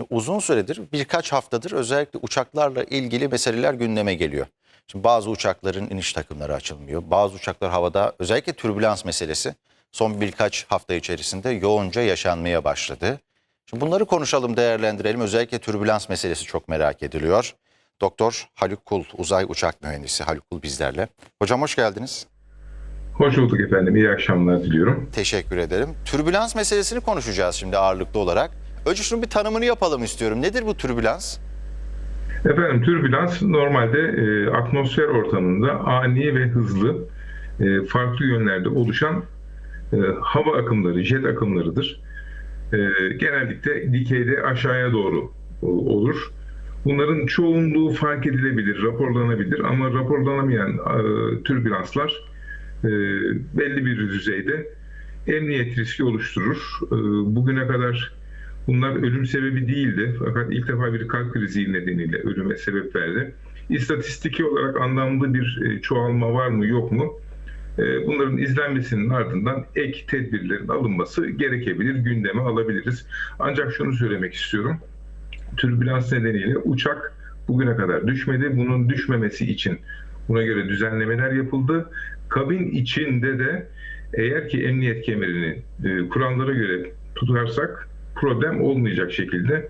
Şimdi uzun süredir birkaç haftadır özellikle uçaklarla ilgili meseleler gündeme geliyor. Şimdi bazı uçakların iniş takımları açılmıyor. Bazı uçaklar havada özellikle türbülans meselesi son birkaç hafta içerisinde yoğunca yaşanmaya başladı. Şimdi bunları konuşalım, değerlendirelim. Özellikle türbülans meselesi çok merak ediliyor. Doktor Haluk Kul, uzay uçak mühendisi Haluk Kul bizlerle. Hocam hoş geldiniz. Hoş bulduk efendim. İyi akşamlar diliyorum. Teşekkür ederim. Türbülans meselesini konuşacağız şimdi ağırlıklı olarak. Önce şunun bir tanımını yapalım istiyorum. Nedir bu türbülans? Efendim türbülans normalde e, atmosfer ortamında ani ve hızlı e, farklı yönlerde oluşan e, hava akımları, jet akımlarıdır. E, genellikle dikeyde aşağıya doğru olur. Bunların çoğunluğu fark edilebilir, raporlanabilir ama raporlanamayan e, türbülanslar e, belli bir düzeyde emniyet riski oluşturur. E, bugüne kadar bunlar ölüm sebebi değildi fakat ilk defa bir kalp krizi nedeniyle ölüme sebep verdi. İstatistiki olarak anlamlı bir e, çoğalma var mı yok mu? E, Bunların izlenmesinin ardından ek tedbirlerin alınması gerekebilir, gündeme alabiliriz. Ancak şunu söylemek istiyorum. Türbülans nedeniyle uçak bugüne kadar düşmedi. Bunun düşmemesi için buna göre düzenlemeler yapıldı. Kabin içinde de eğer ki emniyet kemerini e, kurallara göre tutarsak problem olmayacak şekilde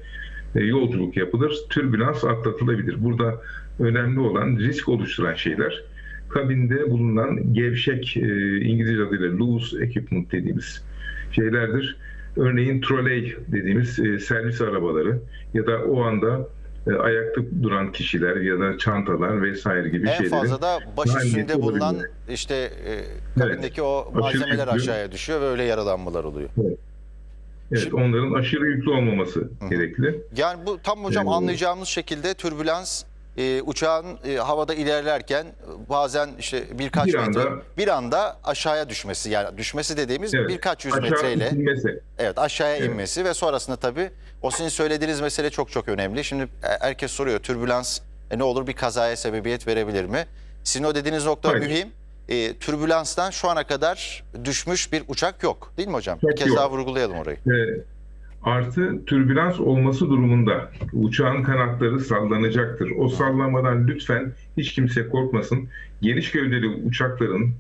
e, yolculuk yapılır. Türbülans atlatılabilir. Burada önemli olan risk oluşturan şeyler kabinde bulunan gevşek e, İngilizce adıyla loose equipment dediğimiz şeylerdir. Örneğin troley dediğimiz e, servis arabaları ya da o anda ayakta duran kişiler ya da çantalar vesaire gibi En şeylerin fazla da baş üstünde bulunan olabilir. işte kabindeki o Aşırı malzemeler aşağıya düşüyor ve öyle yaralanmalar oluyor. Evet, Şimdi- onların aşırı yüklü olmaması Hı. gerekli. Yani bu tam hocam Yani- anlayacağımız şekilde türbülans e, uçağın e, havada ilerlerken e, bazen işte birkaç Bir metre anda- bir anda aşağıya düşmesi yani düşmesi dediğimiz Evet, birkaç yüz metreyle itilmesi. evet aşağıya Evet. inmesi ve sonrasında tabii o sizin söylediğiniz mesele çok çok önemli. Şimdi e, herkes soruyor türbülans e, ne olur bir kazaya sebebiyet verebilir mi? Sizin o dediğiniz nokta Hayır. mühim. E, türbülanstan şu ana kadar düşmüş bir uçak yok değil mi hocam? Yok, bir kez yok. daha vurgulayalım orayı. Ee, artı türbülans olması durumunda uçağın kanatları sallanacaktır. O sallanmadan lütfen hiç kimse korkmasın. Geniş gövdeli uçakların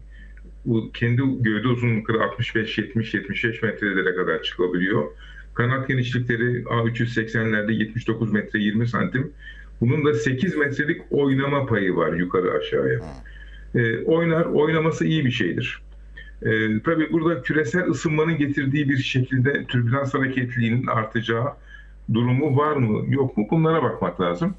kendi gövde uzunlukları 65-70-75 metrelere kadar çıkabiliyor. Kanat genişlikleri A380'lerde 79 metre 20 santim. Bunun da 8 metrelik oynama payı var yukarı aşağıya. Ee, oynar, oynaması iyi bir şeydir. Ee, tabii burada küresel ısınmanın getirdiği bir şekilde türbülans hareketliliğinin artacağı durumu var mı yok mu bunlara bakmak lazım.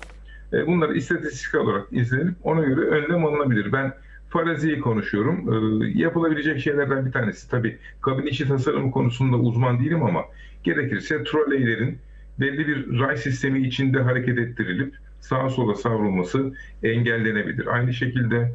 Ee, bunları istatistik olarak izlenip ona göre önlem alınabilir. Ben faraziyi konuşuyorum. Ee, yapılabilecek şeylerden bir tanesi tabii kabin içi tasarımı konusunda uzman değilim ama gerekirse troleylerin belli bir ray sistemi içinde hareket ettirilip sağa sola savrulması engellenebilir. Aynı şekilde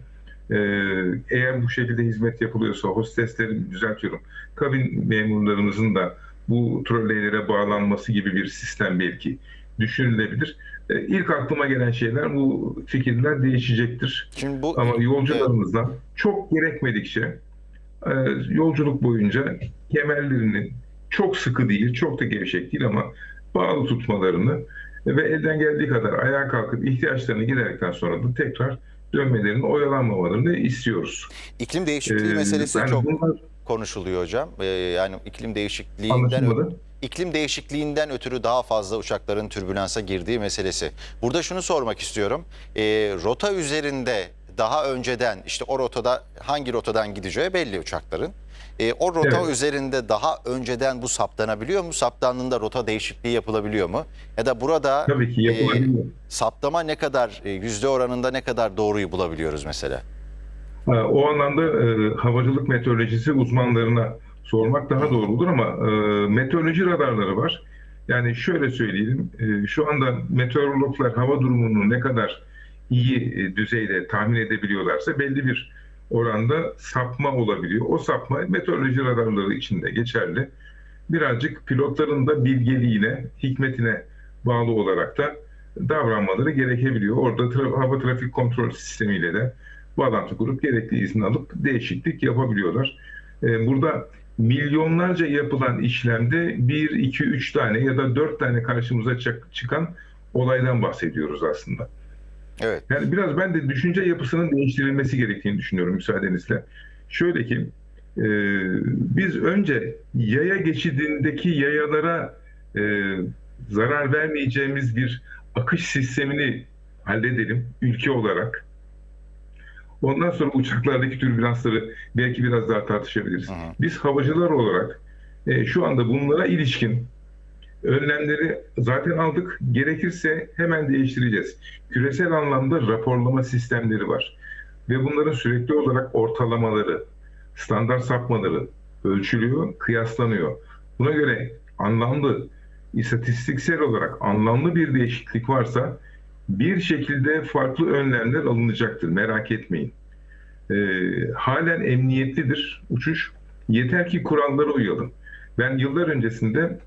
eğer bu şekilde hizmet yapılıyorsa hosteslerin düzeltiyorum kabin memurlarımızın da bu troleylere bağlanması gibi bir sistem belki düşünülebilir. Ee, İlk aklıma gelen şeyler bu fikirler değişecektir. Şimdi bu Ama yolcularımızdan çok gerekmedikçe e, yolculuk boyunca kemerlerinin çok sıkı değil, çok da gevşek değil ama bağlı tutmalarını ve elden geldiği kadar ayağa kalkıp ihtiyaçlarını giderdikten sonra da tekrar dönmelerini, oyalanmamalarını istiyoruz. iklim değişikliği Ee, meselesi yani çok bunlar konuşuluyor hocam. Ee, yani iklim değişikliğinden iklim değişikliğinden ötürü daha fazla uçakların türbülansa girdiği meselesi. Burada şunu sormak istiyorum. Ee, rota üzerinde daha önceden işte o rotada hangi rotadan gideceği belli uçakların. Ee, o rota Evet. üzerinde daha önceden bu saptanabiliyor mu? Saptandığında rota değişikliği yapılabiliyor mu? Ya da burada Tabii ki yapılabilir. saptama ne kadar e, yüzde oranında ne kadar doğruyu bulabiliyoruz mesela? Ha, O anlamda e, havacılık meteorolojisi uzmanlarına sormak daha doğru olur ama e, meteoroloji radarları var. Yani şöyle söyleyelim, e, şu anda meteorologlar hava durumunu ne kadar iyi e, düzeyde tahmin edebiliyorlarsa belli bir oranda sapma olabiliyor. O sapma meteoroloji radarları içinde geçerli. Birazcık pilotların da bilgeliğine, hikmetine bağlı olarak da davranmaları gerekebiliyor. Orada tra- hava trafik kontrol sistemiyle de bağlantı kurup gerekli izin alıp değişiklik yapabiliyorlar. Ee, Burada milyonlarca yapılan işlemde 1, 2, 3 tane ya da 4 tane karşımıza çıkan olaydan bahsediyoruz aslında. Evet. Yani biraz ben de düşünce yapısının değiştirilmesi gerektiğini düşünüyorum müsaadenizle. Şöyle ki e, biz önce yaya geçidindeki yayalara e, zarar vermeyeceğimiz bir akış sistemini halledelim ülke olarak. Ondan sonra uçaklardaki türbülansları belki biraz daha tartışabiliriz. Hı. Biz havacılar olarak e, şu anda bunlara ilişkin önlemleri zaten aldık. Gerekirse hemen değiştireceğiz. Küresel anlamda raporlama sistemleri var. Ve bunların sürekli olarak ortalamaları, standart sapmaları ölçülüyor, kıyaslanıyor. Buna göre anlamlı, istatistiksel olarak anlamlı bir değişiklik varsa bir şekilde farklı önlemler alınacaktır. Merak etmeyin. Ee, halen emniyetlidir uçuş. Yeter ki kurallara uyalım. Ben yıllar öncesinde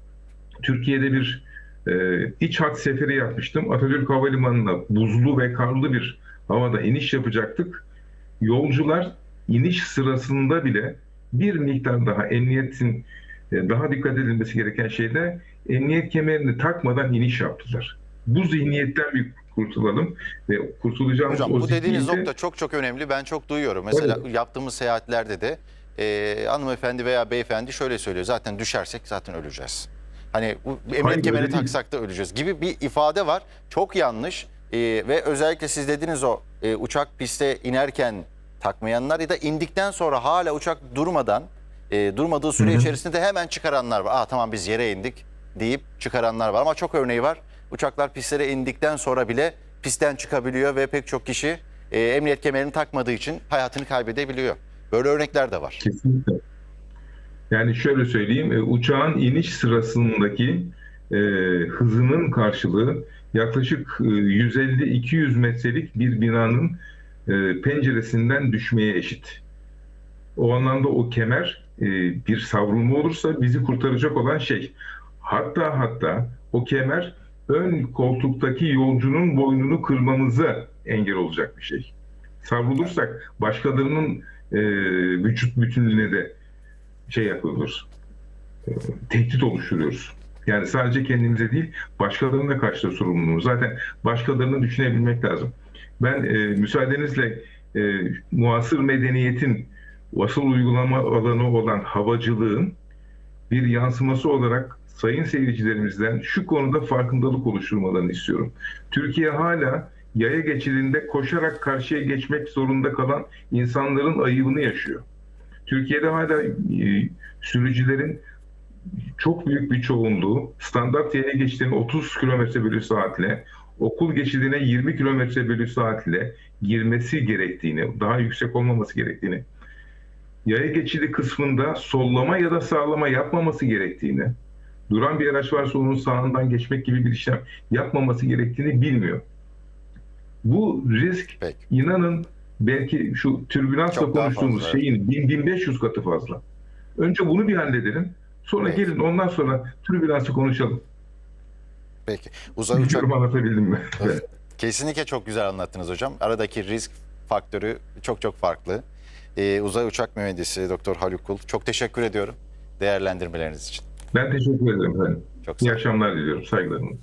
Türkiye'de bir e, iç hat seferi yapmıştım. Atatürk Havalimanı'na buzlu ve karlı bir havada iniş yapacaktık. Yolcular iniş sırasında bile bir miktar daha emniyetin e, daha dikkat edilmesi gereken şeyde emniyet kemerini takmadan iniş yaptılar. Bu zihniyetten bir kurtulalım ve kurtulacağımız Hocam o bu dediğiniz zihniyete- nokta çok çok önemli. Ben çok duyuyorum. Mesela yaptığımız seyahatlerde de e, hanımefendi veya beyefendi şöyle söylüyor. Zaten düşersek zaten öleceğiz. Hani emniyet Hayır, kemeri öyle değil. taksak da öleceğiz gibi bir ifade var. Çok yanlış. E, ve özellikle siz dediniz o e, uçak piste inerken takmayanlar ya da indikten sonra hala uçak durmadan e, durmadığı süre Hı hı. içerisinde de hemen çıkaranlar var. Aa tamam biz yere indik deyip çıkaranlar var ama çok örneği var. Uçaklar pistlere indikten sonra bile pistten çıkabiliyor ve pek çok kişi e, emniyet kemerini takmadığı için hayatını kaybedebiliyor. Böyle örnekler de var. Kesinlikle. Yani şöyle söyleyeyim, e, uçağın iniş sırasındaki e, hızının karşılığı yaklaşık e, 150-200 metrelik bir binanın e, penceresinden düşmeye eşit. O anlamda o kemer e, bir savrulma olursa bizi kurtaracak olan şey. Hatta hatta o kemer ön koltuktaki yolcunun boynunu kırmamıza engel olacak bir şey. Savrulursak başkalarının e, vücut bütünlüğüne de şey yapıyoruz. e, tehdit oluşturuyoruz. Yani sadece kendimize değil, başkalarına karşı da sorumluluğumuz. Zaten başkalarını düşünebilmek lazım. Ben e, müsaadenizle e, muasır medeniyetin asıl uygulama alanı olan havacılığın bir yansıması olarak sayın seyircilerimizden şu konuda farkındalık oluşturmalarını istiyorum. Türkiye hala yaya geçidinde koşarak karşıya geçmek zorunda kalan insanların ayıbını yaşıyor. Türkiye'de hala e, sürücülerin çok büyük bir çoğunluğu standart yaya geçidine 30 km bölü saatle, okul geçidine 20 km bölü saatle girmesi gerektiğini, daha yüksek olmaması gerektiğini, yaya geçidi kısmında sollama ya da sağlama yapmaması gerektiğini, duran bir araç varsa onun sağından geçmek gibi bir işlem yapmaması gerektiğini bilmiyor. Bu risk Peki. inanın belki şu türbülansla konuştuğumuz fazla, evet. şeyin 1000-1500 katı fazla. Önce bunu bir halledelim. Sonra Evet. gelin ondan sonra türbülansı konuşalım. Peki. Uzay uçak anlatabildim mi? Evet. Kesinlikle çok güzel anlattınız hocam. Aradaki risk faktörü çok çok farklı. Ee, uzay uçak mühendisi Doktor Haluk Kul çok teşekkür ediyorum değerlendirmeleriniz için. Ben teşekkür ederim efendim. Çok İyi akşamlar diliyorum. Saygılarımla.